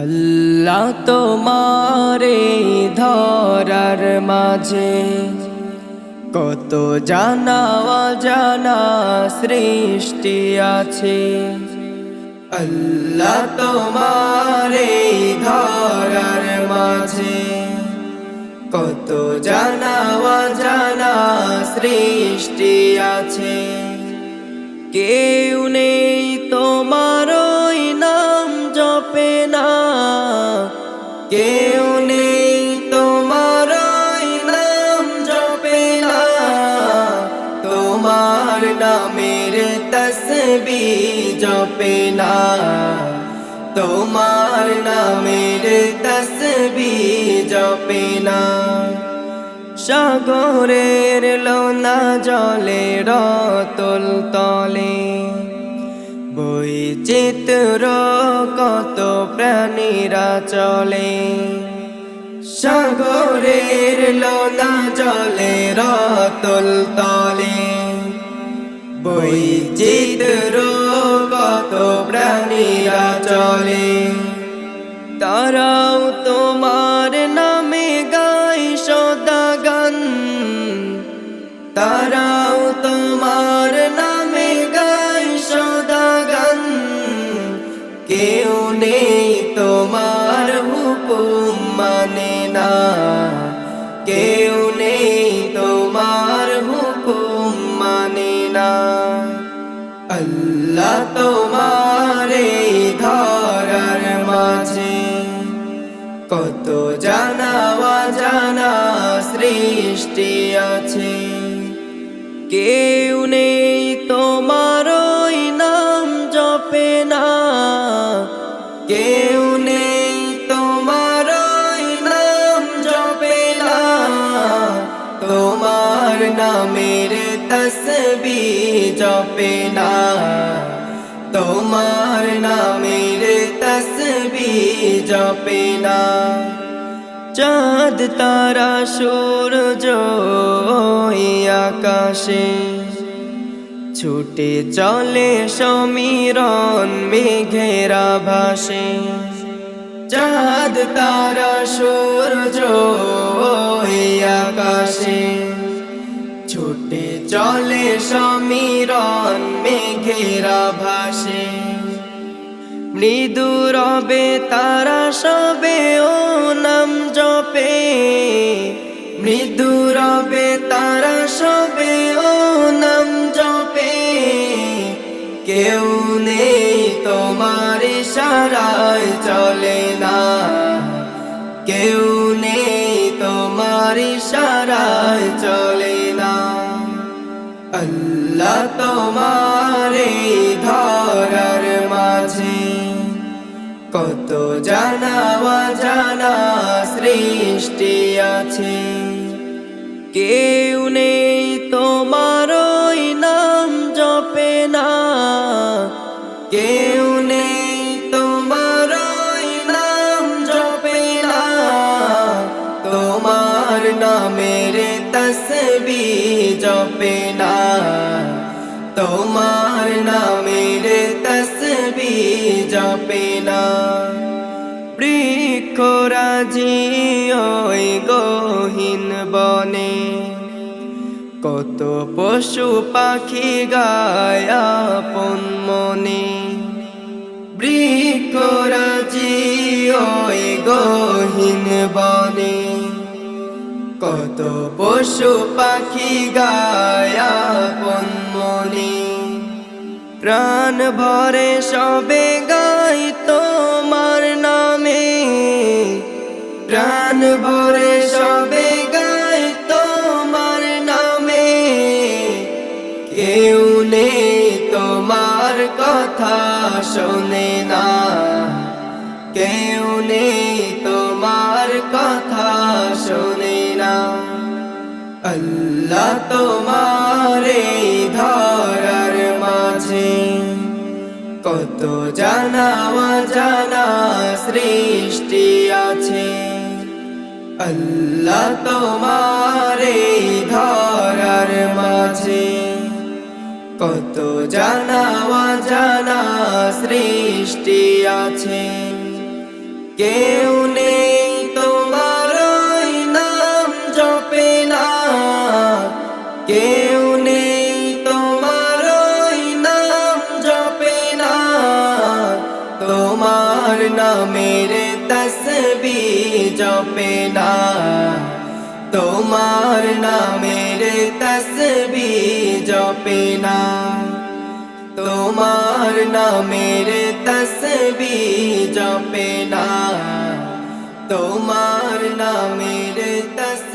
আল্লাহ তোমারে ধরার মাঝে কত জানা জানা সৃষ্টি আছে। আল্লাহ তোমারে ধরার মাঝে কত জানা জানা সৃষ্টি আছে। কেউ নেই কেউ নেই তোমার নাম জপে না। তোমার নামের তসবি জপে না। তোমার নামের তসবি জপে না। সাগরের লোনা জলে রতল তলে। বই চিত্র কত প্রাণীরা চলে। সাগরের লোনা জলে রতল তলে। বই চিত্র কত প্রাণীরা চলে। তোমারে ধরার মাঝে। কত জানা জানা সৃষ্টি আছে। কেউ নেই তোমার নাম জপে না। কেউ নেই তোমার নাম জপে না। তোমার নামের তসবি জপে না। তোমার নামের তসবি জপে না। চাঁদ, তারা, সূর্য আকাশে। ছুটে চলে সমীরণ মেঘেরা ভাসে চাঁদ, তারা, সূর্য আকাশে। ছুটে চলে সমীরণ মেঘেরা ভাসে মৃদু রবে তারা সবে ও নাম জপে। মৃদু রবে তারা সবে ও নাম জপে। কেউ নেই তোমার ইশারায় চলে না। কেউ নেই তোমার ইশারায় চলে না। আল্লাহ তোমারে কত জানা জানা সৃষ্টি আছে। কেউ নেই তোমার নাম জপে না। কেউ নেই তোমার নাম জপে না। তোমার নামের তসবি জপে না। তোমার তসবি জপে না বৃক্ষরাজি ওই গহীন বনে। কত পশু পাখি গায় আপন মনে। বৃক্ষরাজি ওই গহীন বনে। কত পশু পাখি গায় আপন মনে। প্রাণ ভরে সবে গাই তোমার নামে। প্রাণ ভরে সবে গাই তোমার নামে। কেউ নেই তোমার কথা শোনে না। কেউ নেই তোমার কথা শোনে না। আল্লাহ তোমারে কত জানা জানা সৃষ্টি আছে। আল্লাহ তোমারে ধরার মাঝে। কত জানা জানা সৃষ্টি আছে। কেউ তোমার নামের তসবি জপে না তোমার নামের তসবি জপে না তোমার নামের তসবি জপে না তোমার নামের তস